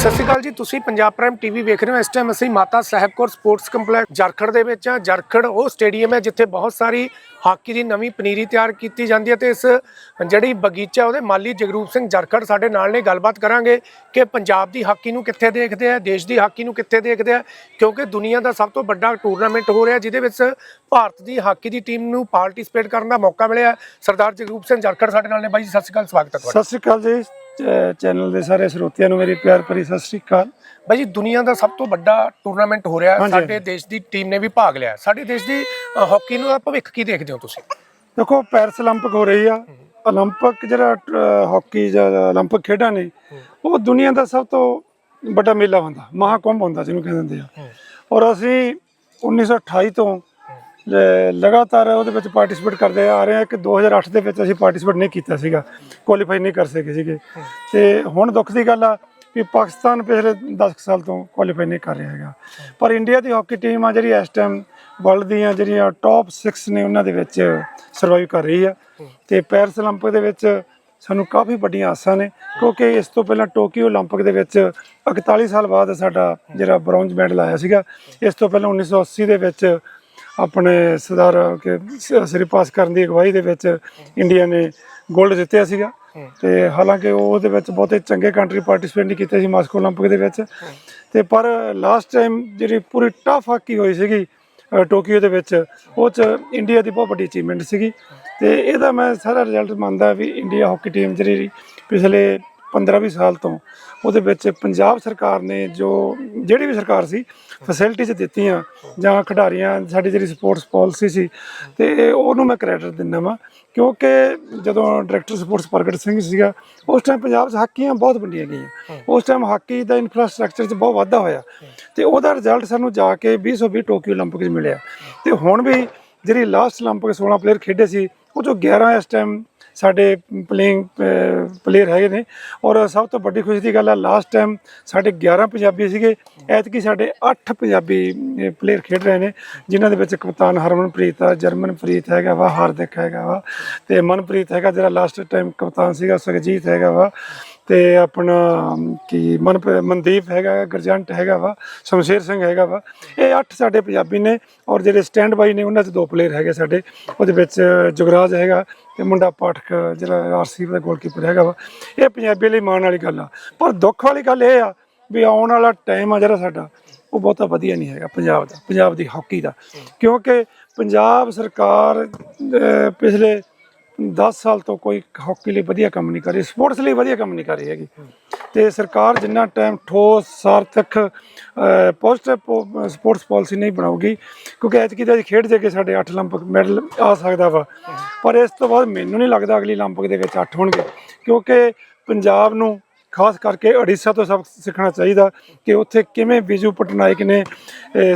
ਸਤਿ ਸ਼੍ਰੀ ਅਕਾਲ ਜੀ, ਤੁਸੀਂ ਪੰਜਾਬ ਪ੍ਰਾਈਮ ਟੀਵੀ ਵੇਖ ਰਹੇ ਹੋ। ਇਸ ਟਾਈਮ ਅਸੀਂ ਮਾਤਾ ਸਾਹਿਬ ਕੌਰ ਸਪੋਰਟਸ ਕੰਪਲੈਕਸ ਜਰਖੜ ਦੇ ਵਿੱਚ ਆ ਜਰਖੜ ਉਹ ਸਟੇਡੀਅਮ ਹੈ ਜਿੱਥੇ ਬਹੁਤ ਸਾਰੀ ਹਾਕੀ ਦੀ ਨਵੀਂ ਪਨੀਰੀ ਤਿਆਰ ਕੀਤੀ ਜਾਂਦੀ ਹੈ ਤੇ ਇਸ ਜਿਹੜੀ ਬਗੀਚਾ ਉਹਦੇ ਮਾਲੀ ਜਗਰੂਪ ਸਿੰਘ ਜਰਖੜ ਸਾਡੇ ਨਾਲ ਨੇ। ਗੱਲਬਾਤ ਕਰਾਂਗੇ ਕਿ ਪੰਜਾਬ ਦੀ ਹਾਕੀ ਨੂੰ ਕਿੱਥੇ ਦੇਖਦੇ ਆ, ਦੇਸ਼ ਦੀ ਹਾਕੀ ਨੂੰ ਕਿੱਥੇ ਦੇਖਦੇ ਆ, ਕਿਉਂਕਿ ਦੁਨੀਆ ਦਾ ਸਭ ਤੋਂ ਵੱਡਾ ਟੂਰਨਾਮੈਂਟ ਹੋ ਰਿਹਾ, ਜਿਹਦੇ ਵਿੱਚ ਭਾਰਤ ਦੀ ਹਾਕੀ ਦੀ ਟੀਮ ਨੂੰ ਪਾਰਟਿਸਿਪੇਟ ਕਰਨ ਦਾ ਮੌਕਾ ਮਿਲਿਆ। ਸਰਦਾਰ ਜਗਰੂਪ ਸਿੰਘ ਜਰਖੜ ਸਾਡੇ ਨਾਲ ਨੇ। ਬਾਈ ਜੀ, ਸਤਿ ਸ਼੍ਰੀ ਅਕਾਲ, ਸਵਾਗਤ ਹੈ ਤੁਹਾਡਾ। ਸਤਿ ਸ੍ਰੀ ਅਕਾਲ ਜੀ। ਚੈਨਲ ਦੇ ਸਾਰੇ ਸਰੋਤਿਆਂ ਨੂੰ ਮੇਰੀ ਪਿਆਰ ਭਰੀ ਸਤਿ ਸ੍ਰੀ ਅਕਾਲ ਬਾਈ ਜੀ ਦੁਨੀਆ ਦਾ ਸਭ ਤੋਂ ਵੱਡਾ ਟੂਰਨਾਮੈਂਟ ਹੋ ਰਿਹਾ ਹੈ। ਹਾਂਜੀ, ਸਾਡੇ ਹਾਂਜੀ। ਦੇਸ਼ ਦੇਸ਼ ਦੀ ਟੀਮ ਨੇ ਵੀ ਭਾਗ ਲਿਆ ਹੈ। ਸਾਡੇ ਦੇਸ਼ ਦੀ ਅ, ਹਾਕੀ ਨੂੰ ਦਾ ਭਵਿੱਖ ਕੀ ਦੇਖਦੇ ਹੋ ਤੁਸੀਂ ਦੇਖੋ ਪੈਰਿਸ 올림픽 ਹੋ ਰਹੀ ਆ 올림픽 ਜਿਹੜਾ ਅ, ਹਾਕੀ ਜਾਂ 올림픽 ਖੇਡਾਂ ਨੇ ਉਹ ਦੁਨੀਆ ਦਾ ਸਭ ਤੋਂ ਵੱਡਾ ਮੇਲਾ ਹੁੰਦਾ ਮਹਾਕੁੰਭ ਹੁੰਦਾ ਜਿਹਨੂੰ ਕਹਿੰਦੇ ਆ ਔਰ ਅਸੀਂ 1928 ਤੋਂ ਲ- ਲਗਾਤਾਰ ਉਹਦੇ ਵਿੱਚ ਪਾਰਟਿਸਿਪੇਟ ਕਰਦੇ ਆ ਰਹੇ ਹਾਂ ਕਿ 2008 ਦੇ ਵਿੱਚ ਅਸੀਂ ਪਾਰਟਿਸਿਪੇਟ ਨਹੀਂ ਕੀਤਾ ਸੀਗਾ ਕੁਆਲੀਫਾਈ ਨਹੀਂ ਕਰ ਸਕੇ ਸੀਗੇ ਤੇ ਹੁਣ ਦੁੱਖ ਦੀ ਗੱਲ ਆ ਕਿ ਪਾਕਿਸਤਾਨ ਪਿਛਲੇ 10 ਕੁ ਸਾਲ ਤੋਂ ਕੁਆਲੀਫਾਈ ਨਹੀਂ ਕਰ ਰਿਹਾ ਹੈਗਾ ਪਰ ਇੰਡੀਆ ਦੀ ਹਾਕੀ ਟੀਮ ਆ ਜਿਹੜੀ ਇਸ ਟਾਈਮ ਵਰਲਡ ਦੀਆਂ ਜਿਹੜੀਆਂ ਟੌਪ 6 ਨੇ ਉਹਨਾਂ ਦੇ ਵਿੱਚ ਸਰਵਾਈਵ ਕਰ ਰਹੀ ਆ ਤੇ ਪੈਰਿਸ 올림픽 ਦੇ ਵਿੱਚ ਸਾਨੂੰ ਕਾਫੀ ਵੱਡੀਆਂ ਆਸਾਂ ਨੇ ਕਿਉਂਕਿ ਇਸ ਤੋਂ ਪਹਿਲਾਂ ਟੋਕੀਓ 올림픽 ਦੇ ਵਿੱਚ 41 ਸਾਲ ਬਾਅਦ ਸਾਡਾ ਜਿਹੜਾ ਬ੍ਰੌਂਜ਼ ਮੈਡਲ ਆਇਆ ਸੀਗਾ ਇਸ ਤੋਂ ਪਹਿਲਾਂ 1980 ਦੇ ਵਿੱਚ ਆਪਣੇ ਸਰਦਾਰ ਕੇ ਸ੍ਰੀ ਪਾਸ ਕਰਨ ਦੀ ਅਗਵਾਈ ਦੇ ਵਿੱਚ ਇੰਡੀਆ ਨੇ 골ਡ ਜਿੱਤਿਆ ਸੀਗਾ। ਤੇ ਹਾਲਾਂਕਿ ਉਹ ਉਹਦੇ ਵਿੱਚ ਬਹੁਤੇ ਚੰਗੇ ਕੰਟਰੀ ਪਾਰਟਿਸਪੇਟ ਨਹੀਂ ਕੀਤੇ ਸੀ ਮਾਸਕੋ 올림픽 ਦੇ ਵਿੱਚ। ਤੇ ਪਰ ਲਾਸਟ ਟਾਈਮ ਜਿਹੜੀ ਪੂਰੀ ਟਫ ਹਾਕੀ ਹੋਈ ਸੀਗੀ ਟੋਕੀਓ ਦੇ ਵਿੱਚ ਉਹ ਚ ਇੰਡੀਆ ਦੀ ਬਹੁਤ ਵੱਡੀ ਅਚੀਵਮੈਂਟ ਸੀਗੀ। ਤੇ ਇਹਦਾ ਮੈਂ ਸਾਰਾ ਰਿਜ਼ਲਟ ਮੰਨਦਾ ਵੀ ਇੰਡੀਆ ਹਾਕੀ ਟੀਮ ਜਿਹੜੀ ਪਿਛਲੇ 15-20 ਸਾਲ ਤੋਂ ਉਹਦੇ ਵਿੱਚ ਪੰਜਾਬ ਸਰਕਾਰ ਨੇ ਜੋ ਜਿਹੜੀ ਵੀ ਸਰਕਾਰ ਸੀ ਫੈਸਿਲਿਟੀਜ਼ ਦਿੱਤੀਆਂ ਜਾਂ ਖਿਡਾਰੀਆਂ ਸਾਡੀ ਜਿਹੜੀ ਸਪੋਰਟਸ ਪਾਲਿਸੀ ਸੀ ਤੇ ਉਹਨੂੰ ਮੈਂ ਕ੍ਰੈਡਿਟ ਦਿੰਦਾ ਵਾਂ ਕਿਉਂਕਿ ਜਦੋਂ ਡਾਇਰੈਕਟਰ ਸਪੋਰਟਸ ਪ੍ਰਗਟ ਸਿੰਘ ਸੀਗਾ ਉਸ ਟਾਈਮ ਪੰਜਾਬ 'ਚ ਹਾਕੀਆਂ ਬਹੁਤ ਵੰਡੀਆਂ ਗਈਆਂ ਉਸ ਟਾਈਮ ਹਾਕੀ ਦਾ ਇਨਫਰਾਸਟ੍ਰਕਚਰ 'ਚ ਬਹੁਤ ਵਾਧਾ ਹੋਇਆ ਤੇ ਉਹਦਾ ਰਿਜ਼ਲਟ ਸਾਨੂੰ ਜਾ ਕੇ 2020 ਟੋਕੀਓ 올림픽 'ਚ ਮਿਲਿਆ ਤੇ ਹੁਣ ਵੀ ਜਿਹੜੀ ਲਾਸਟ 올림픽 16 ਪਲੇਅਰ ਖੇਡੇ ਸੀ ਉਹ ਚੋਂ 11 ਇਸ ਟਾਈਮ ਸਾਡੇ ਪਲੇਇੰਗ ਪਲੇਅਰ ਹੈਗੇ ਨੇ। ਔਰ ਸਭ ਤੋਂ ਵੱਡੀ ਖੁਸ਼ੀ ਦੀ ਗੱਲ ਹੈ ਲਾਸਟ ਟਾਈਮ ਸਾਡੇ 11 ਪੰਜਾਬੀ ਸੀਗੇ। ਐਤਕੀ ਸਾਡੇ 8 ਪੰਜਾਬੀ ਪਲੇਅਰ ਖੇਡ ਰਹੇ ਨੇ, ਜਿਨ੍ਹਾਂ ਦੇ ਵਿੱਚ ਕਪਤਾਨ ਹਰਮਨਪ੍ਰੀਤ ਆ, ਜਰਮਨਪ੍ਰੀਤ ਹੈਗਾ ਵਾ, ਹਾਰਦਿਕ ਹੈਗਾ ਵਾ ਤੇ ਮਨਪ੍ਰੀਤ ਹੈਗਾ, ਜਿਹੜਾ ਲਾਸਟ ਟਾਈਮ ਕਪਤਾਨ ਸੀਗਾ ਸੁਖਜੀਤ ਹੈਗਾ ਵਾ। ਤੇ ਆਪਣਾ ਕੀ ਮਨ ਮਨਦੀਪ ਹੈਗਾ, ਗਰਜੰਟ ਹੈਗਾ ਵਾ, ਸ਼ਮਸ਼ੇਰ ਸਿੰਘ ਹੈਗਾ ਵਾ। ਇਹ ਅੱਠ ਸਾਡੇ ਪੰਜਾਬੀ ਨੇ ਔਰ ਜਿਹੜੇ ਸਟੈਂਡ ਬਾਈ ਨੇ, ਉਹਨਾਂ 'ਚ ਦੋ ਪਲੇਅਰ ਹੈਗੇ ਸਾਡੇ। ਉਹਦੇ ਵਿੱਚ ਜੁਗਰਾਜ ਹੈਗਾ ਤੇ ਮੁੰਡਾ ਪਾਠਕ, ਜਿਹੜਾ ਆਰਸੀ ਦਾ ਗੋਲਕੀਪਰ ਹੈਗਾ ਵਾ। ਇਹ ਪੰਜਾਬੀ ਲਈ ਮਾਣ ਵਾਲੀ ਗੱਲ ਆ। ਪਰ ਦੁੱਖ ਵਾਲੀ ਗੱਲ ਇਹ ਆ ਵੀ ਆਉਣ ਵਾਲਾ ਟਾਈਮ ਆ ਜਿਹੜਾ ਸਾਡਾ, ਉਹ ਬਹੁਤਾ ਵਧੀਆ ਨਹੀਂ ਹੈਗਾ ਪੰਜਾਬ ਦਾ, ਪੰਜਾਬ ਦੀ ਹਾਕੀ ਦਾ। ਕਿਉਂਕਿ ਪੰਜਾਬ ਸਰਕਾਰ ਪਿਛਲੇ 10 ਸਾਲ ਤੋਂ ਕੋਈ ਹਾਕੀ ਲਈ ਵਧੀਆ ਕੰਮ ਨਹੀਂ ਕਰ ਰਹੀ ਸਪੋਰਟਸ ਲਈ ਵਧੀਆ ਕੰਮ ਨਹੀਂ ਕਰ ਰਹੀ ਹੈਗੀ ਤੇ ਸਰਕਾਰ ਜਿੰਨਾ ਟਾਈਮ ਠੋਸ ਸਾਰਥਕ ਪੋਜ਼ਿਟਿਵ ਸਪੋਰਟਸ ਪਾਲਿਸੀ ਨਹੀਂ ਬਣਾਉਗੀ ਕਿਉਂਕਿ ਐਤਕੀ ਤਾਂ ਅਸੀਂ ਖੇਡ ਜੇ ਕੇ ਸਾਡੇ 8 올림픽 ਮੈਡਲ ਆ ਸਕਦਾ ਵਾ ਪਰ ਇਸ ਤੋਂ ਬਾਅਦ ਮੈਨੂੰ ਨਹੀਂ ਲੱਗਦਾ ਅਗਲੀ 올림픽 ਦੇ ਵਿੱਚ 8 ਹੋਣਗੇ ਕਿਉਂਕਿ ਪੰਜਾਬ ਨੂੰ ਖਾਸ ਕਰਕੇ ਓਡੀਸ਼ਾ ਤੋਂ ਸਬਕ ਸਿੱਖਣਾ ਚਾਹੀਦਾ ਕਿ ਉੱਥੇ ਕਿਵੇਂ ਵਿਜੂ ਪਟਨਾਇਕ ਨੇ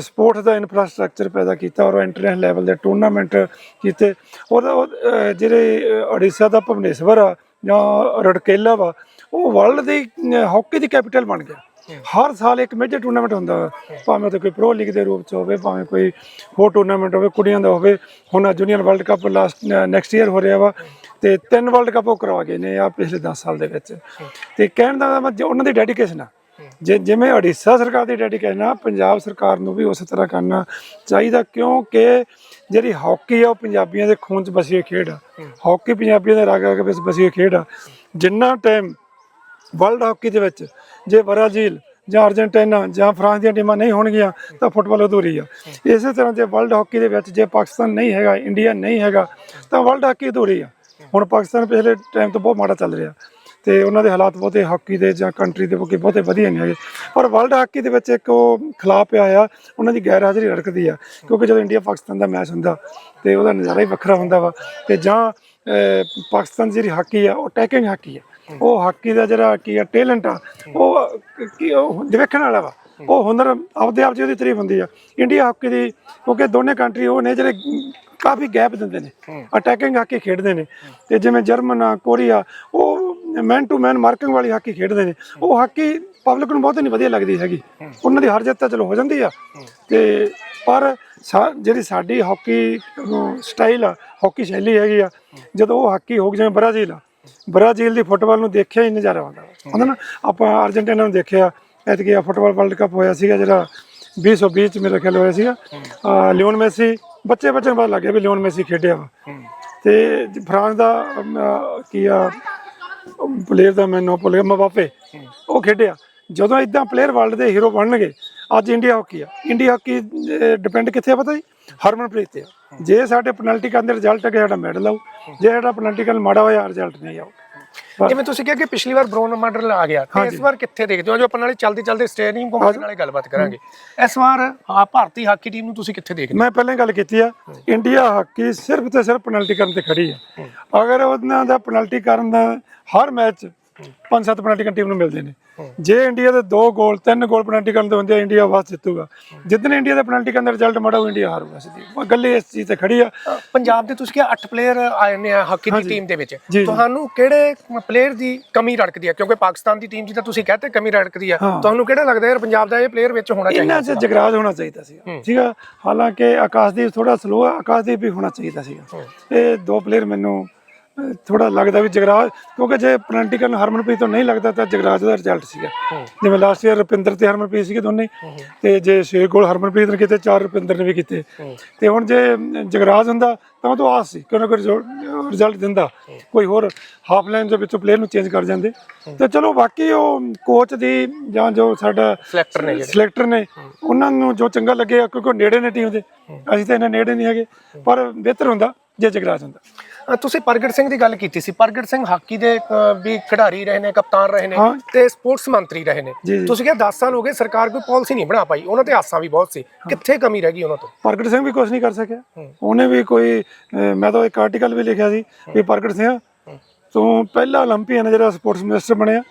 ਸਪੋਰਟਸ ਦਾ ਇਨਫਰਾਸਟ੍ਰਕਚਰ ਪੈਦਾ ਕੀਤਾ ਔਰ ਇੰਟਰਨੈਸ਼ਨਲ ਲੈਵਲ ਦੇ ਟੂਰਨਾਮੈਂਟ ਕੀਤੇ। ਔਰ ਜਿਹੜੇ ਓਡੀਸ਼ਾ ਦਾ ਭੁਵਨੇਸ਼ਵਰ ਆ ਜਾਂ ਰੜਕੇਲਾ ਵਾ ਉਹ ਵਰਲਡ ਦੀ ਹਾਕੀ ਦੀ ਕੈਪੀਟਲ ਬਣ ਗਿਆ। ਹਰ ਸਾਲ ਇੱਕ ਮੇਜਰ ਟੂਰਨਾਮੈਂਟ ਹੁੰਦਾ। ਭਾਵੇਂ ਤੇ ਕੋਈ ਪ੍ਰੋ ਲੀਗ ਦੇ ਰੂਪ ਚ ਹੋਵੇ ਭਾਵੇਂ ਕੋਈ ਹੋਰ ਟੂਰਨਾਮੈਂਟ ਹੋਵੇ ਕੁੜੀਆਂ ਦਾ ਹੋਵੇ। ਹੁਣ junior world cup last next year ਹੋ ਰਿਹਾ ਵਾ। ਤੇ ਤਿੰਨ ਵਰਲਡ ਕੱਪ ਉਹ ਕਰਵਾ ਗਏ ਨੇ ਆ ਪਿਛਲੇ 10 ਸਾਲ ਦੇ ਵਿੱਚ। ਤੇ ਕਹਿਣ ਦਾ ਮਤਲਬ ਉਹਨਾਂ ਦੀ ਡੈਡੀਕੇਸ਼ਨ ਆ, ਜੇ ਜਿਵੇਂ ਓਡੀਸ਼ਾ ਸਰਕਾਰ ਦੀ ਡੈਡੀਕੇਸ਼ਨ ਆ, ਪੰਜਾਬ ਸਰਕਾਰ ਨੂੰ ਵੀ ਉਸੇ ਤਰ੍ਹਾਂ ਕਰਨਾ ਚਾਹੀਦਾ, ਕਿਉਂਕਿ ਜਿਹੜੀ ਹਾਕੀ ਆ, ਉਹ ਪੰਜਾਬੀਆਂ ਦੇ ਖੂਨ 'ਚ ਵਸੀ ਹੋਈ ਖੇਡ ਆ। ਹਾਕੀ ਪੰਜਾਬੀਆਂ ਦੇ ਰਗ ਰਗ ਵਿੱਚ ਵਸੀ ਹੋਈ ਖੇਡ ਆ। ਜਿੰਨਾ ਟਾਈਮ ਵਰਲਡ ਹਾਕੀ ਦੇ ਵਿੱਚ ਜੇ ਬ੍ਰਾਜ਼ੀਲ ਜਾਂ ਅਰਜਨਟੀਨਾ ਜਾਂ ਫਰਾਂਸ ਦੀਆਂ ਟੀਮਾਂ ਨਹੀਂ ਹੋਣਗੀਆਂ, ਤਾਂ ਫੁੱਟਬਾਲ ਅਧੂਰੀ ਆ। ਇਸੇ ਤਰ੍ਹਾਂ ਜੇ ਵਰਲਡ ਹਾਕੀ ਦੇ ਵਿੱਚ ਜੇ ਪਾਕਿਸਤਾਨ ਨਹੀਂ ਹੈਗਾ, ਇੰਡੀਆ ਨਹੀਂ ਹੈਗਾ, ਤਾਂ ਵਰਲਡ ਹਾਕੀ ਅਧੂਰੀ ਆ। ਹੁਣ ਪਾਕਿਸਤਾਨ ਪਿਛਲੇ ਟਾਈਮ ਤੋਂ ਬਹੁਤ ਮਾੜਾ ਚੱਲ ਰਿਹਾ। ਤੇ ਉਹਨਾਂ ਦੇ ਹਾਲਾਤ ਬਹੁਤੇ ਹਾਕੀ ਦੇ ਜਾਂ ਕੰਟਰੀ ਦੇ ਬਹੁਤੇ ਬਹੁਤੇ ਵਧੀਆ ਨਹੀਂ ਹੈਗੇ। ਪਰ ਵਰਲਡ ਹਾਕੀ ਦੇ ਵਿੱਚ ਇੱਕ ਉਹ ਖਿਲਾਫ ਪਿਆ ਆ, ਉਹਨਾਂ ਦੀ ਗੈਰ ਹਾਜ਼ਰੀ ਰੜਕਦੀ ਆ, ਕਿਉਂਕਿ ਜਦੋਂ ਇੰਡੀਆ ਪਾਕਿਸਤਾਨ ਦਾ ਮੈਚ ਹੁੰਦਾ ਤੇ ਉਹਦਾ ਨਜ਼ਾਰਾ ਹੀ ਵੱਖਰਾ ਹੁੰਦਾ ਵਾ। ਤੇ ਜਾਂ ਪਾਕਿਸਤਾਨ ਦੀ ਜਿਹੜੀ ਹਾਕੀ ਆ, ਉਹ ਅਟੈਕਿੰਗ ਹਾਕੀ ਆ। ਉਹ ਹਾਕੀ ਦਾ ਜਿਹੜਾ ਕੀ ਆ ਟੈਲੈਂਟ ਆ, ਉਹ ਕੀ, ਉਹ ਦੇਖਣ ਵਾਲਾ ਵਾ। ਉਹ ਹੁਨਰ ਆਪਦੇ ਆਪ 'ਚ ਉਹਦੀ ਤਾਰੀਫ ਹੁੰਦੀ ਆ। ਇੰਡੀਆ ਹਾਕੀ ਦੀ, ਕਿਉਂਕਿ ਦੋਨੇ ਕੰਟਰੀ ਉਹ ਨੇ ਜਿਹੜੇ ਕਾਫੀ ਗੈਪ ਦਿੰਦੇ ਨੇ। ਅਟੈਕਿੰਗ ਹਾਕੀ ਖੇਡਦੇ ਨੇ। ਤੇ ਜਿਵੇਂ ਜਰਮਨ ਆ ਕੋਰੀਆ ਉਹ ਮੈਨ ਟੂ ਮੈਨ ਮਾਰਕਿੰਗ ਵਾਲੀ ਹਾਕੀ ਖੇਡਦੇ ਨੇ। ਉਹ ਹਾਕੀ ਪਬਲਿਕ ਨੂੰ ਬਹੁਤ ਨਹੀਂ ਵਧੀਆ ਲੱਗਦੀ ਹੈਗੀ। ਉਹਨਾਂ ਦੀ ਹਰ ਜਿੱਤ ਤਾਂ ਚਲੋ ਹੋ ਜਾਂਦੀ ਆ। ਤੇ ਪਰ ਜਿਹੜੀ ਸਾਡੀ ਹਾਕੀ ਸਟਾਈਲ ਆ ਹਾਕੀ ਸ਼ੈਲੀ ਹੈਗੀ ਆ ਜਦੋਂ ਉਹ ਹਾਕੀ ਹੋ ਗਈ ਜਿਵੇਂ ਬ੍ਰਾਜ਼ੀਲ ਆ। ਬ੍ਰਾਜ਼ੀਲ ਦੀ ਫੁੱਟਬਾਲ ਨੂੰ ਦੇਖਿਆ ਹੀ ਨਜ਼ਾਰਾ ਆਉਂਦਾ। ਹੁੰਦਾ ਨਾ? ਆਪਾਂ ਅਰਜਨਟੀਨਾ ਨੂੰ ਦੇਖਿਆ ਐਤਕੀ ਆ ਫੁੱਟਬਾਲ ਵਰਲਡ ਕੱਪ ਹੋਇਆ ਸੀਗਾ ਜਿਹੜਾ 2020 ਚ ਮੇਰਾ ਖਿਆਲ ਹੋਇਆ ਸੀਗਾ। ਲਿਓਨ ਮੈਸੀ ਬੱਚੇ ਬੱਚੇ ਨੂੰ ਪਤਾ ਲੱਗਿਆ ਵੀ ਲਿਓਨ ਮੈਸੀ ਖੇਡਿਆ ਵਾ। ਤੇ ਫਰਾਂਸ ਦਾ ਅਮ, ਕੀ ਆ ਪਲੇਅਰ ਦਾ ਮੈਨੂੰ ਭੁੱਲ ਗਿਆ ਮਬਾਪੇ। ਉਹ ਖੇਡਿਆ। ਜਦੋਂ ਇਦਾਂ ਪਲੇਅਰ ਵਰਲਡ ਦੇ ਹੀਰੋ ਬਣਨਗੇ ਅੱਜ ਇੰਡੀਆ ਹਾਕੀ ਆ। ਇੰਡੀਆ ਹਾਕੀ ਡਿਪੈਂਡ ਕਿੱਥੇ ਆ ਪਤਾ ਜੀ? ਹਰਮਨਪ੍ਰੀਤ ਤੇ ਆ। ਜੇ ਸਾਡੇ ਪੈਨਲਟੀ ਕਰਨ ਦੇ ਰਿਜ਼ਲਟ ਅਗੇ ਸਾਡਾ ਮੈਡਲ ਆਊ। ਜੇ ਸਾਡਾ ਪੈਨਲਟੀ ਕਰਨ ਮਾੜਾ ਹੋਇਆ ਰਿਜ਼ਲਟ ਨਹੀਂ ਆਊ। ਜਿਵੇਂ ਤੁਸੀਂ ਕਿਹਾ ਕਿ ਪਿਛਲੀ ਵਾਰ ਬ੍ਰੋਨ ਮੈਡਲ ਆ ਗਿਆ ਤੇ ਇਸ ਵਾਰ ਕਿੱਥੇ ਦੇਖਦੇ ਹੋ? ਜੋ ਆਪਾਂ ਨਾਲੇ ਚਲਦੇ ਚਲਦੇ ਸਟੇਡੀਅਮ ਘੁੰਮਣ ਨਾਲੇ ਗੱਲਬਾਤ ਕਰਾਂਗੇ। ਇਸ ਵਾਰ ਆ ਭਾਰਤੀ ਹਾਕੀ ਟੀਮ ਨੂੰ ਤੁਸੀਂ ਕਿੱਥੇ ਦੇਖਦੇ ਮੈਂ ਪਹਿਲਾਂ ਗੱਲ ਕੀਤੀ ਆ ਇੰਡੀਆ ਹਾਕੀ ਸਿਰਫ ਤੇ ਸਿਰਫ ਪੈਨਲਟੀ ਕਰਨ ਤੇ ਖੜੀ ਆ। ਅਗਰ ਉਹਨਾਂ ਦਾ ਪੈਨਲਟੀ ਕਰਨ ਦਾ ਹਰ ਮੈਚ ਪੰਜ ਸੱਤ ਪੈਨਲਟੀ ਕਰਨ ਟੀਮ ਨੂੰ ਮਿਲਦੇ ਨੇ। ਜੇ ਇੰਡੀਆ ਦੇ ਦੋ ਗੋਲ ਤਿੰਨ ਗੋਲ ਪੈਨਲਟੀ ਕਰਨ ਦੇ ਹੁੰਦੇ ਆ ਇੰਡੀਆ ਵਾਸ ਜਿੱਤੂਗਾ। ਜਿੱਦਣ ਇੰਡੀਆ ਦਾ ਪੈਨਲਟੀ ਕਰਨ ਦਾ ਰਿਜ਼ਲਟ ਮਾੜਾ ਉਹ ਇੰਡੀਆ ਹਾਰੂਗਾ ਸਿੱਧੀ। ਉਹ ਗੱਲ ਇਸ ਚੀਜ਼ ਤੇ ਖੜੀ ਆ। ਪੰਜਾਬ ਦੇ ਤੁਸੀਂ ਕਿਹਾ 8 ਪਲੇਅਰ ਆਏ ਨੇ ਆ ਹਾਕੀ ਦੀ ਟੀਮ ਦੇ ਵਿੱਚ। ਜੀ। ਤੁਹਾਨੂੰ ਕਿਹੜੇ ਪਲੇਅਰ ਦੀ ਕਮੀ ਰੜਕਦੀ ਹੈ ਕਿਉਂਕਿ ਪਾਕਿਸਤਾਨ ਦੀ ਟੀਮ 'ਚ ਤਾਂ ਤੁਸੀਂ ਕਹਤੇ ਕਮੀ ਰੜਕਦੀ ਹਾਂ। ਤੁਹਾਨੂੰ ਕਿਹੜਾ ਲੱਗਦਾ ਯਾਰ ਪੰਜਾਬ ਦਾ ਇਹ ਪਲੇਅਰ ਵਿੱਚ ਹੋਣਾ ਚਾਹੀਦਾ? ਇਹਨਾਂ 'ਚ ਜਗਰਾਜ ਹੋਣਾ ਚਾਹੀਦਾ ਸੀ ਠੀਕ ਆ? ਹਾਲਾਂਕਿ ਆਕਾਸ਼ਦੀਪ ਥੋੜਾ ਸਲੋ ਆ ਆਕਾਸ਼ਦੀਪ ਵੀ ਹੋਣਾ ਚਾਹੀਦਾ ਸੀਗਾ। ਇਹ ਦੋ ਪਲੇਅਰ ਮੈਨੂੰ ਥੋੜਾ ਲੱਗਦਾ ਵੀ ਜਗਰਾਜ ਕਿਉਂਕਿ ਜੇ ਪੈਨਲਟੀ ਕਰਨ ਹਰਮਨਪ੍ਰੀਤ ਤੋਂ ਨਹੀਂ ਲੱਗਦਾ ਤਾਂ ਜਗਰਾਜ ਦਾ ਰਿਜ਼ਲਟ ਸੀਗਾ। ਜਿਵੇਂ ਲਾਸਟ ਈਅਰ ਰੁਪਿੰਦਰ ਤੇ ਹਰਮਨਪ੍ਰੀਤ ਸੀਗੇ ਦੋਨੇ ਤੇ ਜੇ 6 ਗੋਲ ਹਰਮਨਪ੍ਰੀਤ ਨੇ ਕੀਤੇ 4 ਰੁਪਿੰਦਰ ਨੇ ਵੀ ਕੀਤੇ। ਤੇ ਹੁਣ ਜੇ ਜਗਰਾਜ ਹੁੰਦਾ ਤਾਂ ਉਹ ਤੋਂ ਆਸ ਸੀ ਕਿ ਉਹਨਾਂ ਕੋਈ ਰਿਜ਼ਲਟ ਦਿੰਦਾ। ਕੋਈ ਹੋਰ ਹਾਫ ਲਾਈਨ ਦੇ ਵਿੱਚੋਂ ਪਲੇਅਰ ਨੂੰ ਚੇਂਜ ਕਰ ਜਾਂਦੇ। ਤੇ ਚਲੋ ਬਾਕੀ ਉਹ ਕੋਚ ਦੀ ਜਾਂ ਜੋ ਸਾਡਾ ਸਿਲੈਕਟਰ ਨੇ ਸਿਲੈਕਟਰ ਨੇ ਉਹਨਾਂ ਨੂੰ ਜੋ ਚੰਗਾ ਲੱਗਿਆ ਕਿਉਂਕਿ ਉਹ ਨੇੜੇ ਨੇ ਟੀਮ ਦੇ। ਅਸੀਂ ਤਾਂ ਇਹਨਾਂ ਨੇੜੇ ਨਹੀਂ ਹੈਗੇ ਪਰ ਬਿਹਤਰ ਹੁੰਦਾ ਜੇ ਜਗਰਾਜ ਹੁੰਦਾ। ਤੁਸੀਂ ਪ੍ਰਗਟ ਸਿੰਘ ਦੀ ਗੱਲ ਕੀਤੀ ਸੀ। ਪ੍ਰਗਟ ਸਿੰਘ ਹਾਕੀ ਦੇ ਵੀ ਖਿਡਾਰੀ ਰਹੇ ਨੇ ਕਪਤਾਨ ਰਹੇ ਨੇ ਤੇ ਸਪੋਰਟਸ ਮੰਤਰੀ ਰਹੇ ਨੇ। ਤੁਸੀਂ ਕਿਹਾ 10 ਸਾਲ ਹੋ ਗਏ ਸਰਕਾਰ ਕੋਈ ਪਾਲਿਸੀ ਨਹੀਂ ਬਣਾ ਪਾਈ। ਉਹਨਾਂ ਤੇ ਆਸਾਂ ਵੀ ਬਹੁਤ ਸੀ। ਕਿੱਥੇ ਕਮੀ ਰਹਿ ਗਈ ਉਹਨਾਂ ਤੋਂ? ਪ੍ਰਗਟ ਸਿੰਘ ਵੀ ਕੁਝ ਨਹੀਂ ਕਰ ਸਕਿਆ। ਉਹਨੇ ਵੀ ਕੋਈ ਮੈਂ ਤਾਂ ਇੱਕ ਆਰਟੀਕਲ ਵੀ ਲਿਖਿਆ ਸੀ ਵੀ ਪ੍ਰਗਟ ਸਿੰਘ ਤੋਂ ਪਹਿਲਾ 올림픽ਨ ਜਿਹੜਾ ਸਪੋਰਟਸ ਮਿਨਿਸਟਰ ਬਣਿਆ।